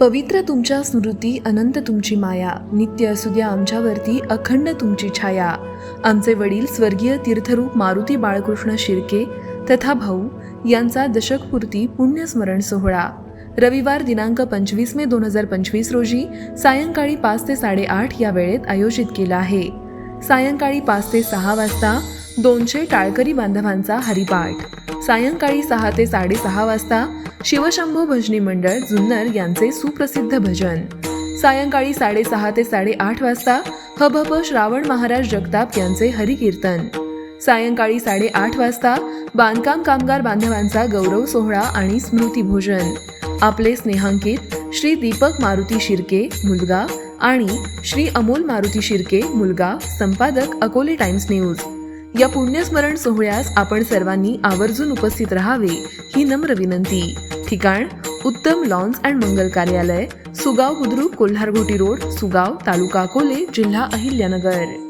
पवित्र तुमच्या स्मृती अनंत तुमची माया नित्य असू द्या आमच्यावरती अखंड तुमची छाया. आमचे वडील स्वर्गीय तीर्थरूप मारुती बाळकृष्ण शिर्के तथा भाऊ यांचा दशकपूर्ती पुण्यस्मरण सोहळा. रविवार दिनांक पंचवीस मे दोन हजार पंचवीस रोजी सायंकाळी पाच ते साडेआठ या वेळेत आयोजित केला आहे. सायंकाळी पाच ते सहा वाजता दोनशे टाळकरी बांधवांचा हरिपाठ. सायंकाळी सहा ते साडेसहा वाजता शिवशंभू भजनी मंडळ जुन्नर यांचे सुप्रसिद्ध भजन. सायंकाळी साडेसहा ते साडेआठ वाजता हबप श्रावण महाराज जगताप यांचे हरिकीर्तन. सायंकाळी साडेआठ वाजता बांधकाम कामगार बांधवांचा गौरव सोहळा आणि स्मृती भोजन. आपले स्नेहांकित श्री दीपक मारुती शिर्के मुलगा आणि श्री अमोल मारुती शिर्के मुलगा संपादक अकोले टाइम्स न्यूज. या पुण्यस्मरण सोहळ्यास आपण सर्वांनी आवर्जून उपस्थित राहावे ही नम्र विनंती. ठिकाण उत्तम लॉन्स अँड मंगल कार्यालय सुगाव बुद्रुक कोल्हारघोटी रोड सुगाव तालुका अकोले जिल्हा अहिल्यानगर.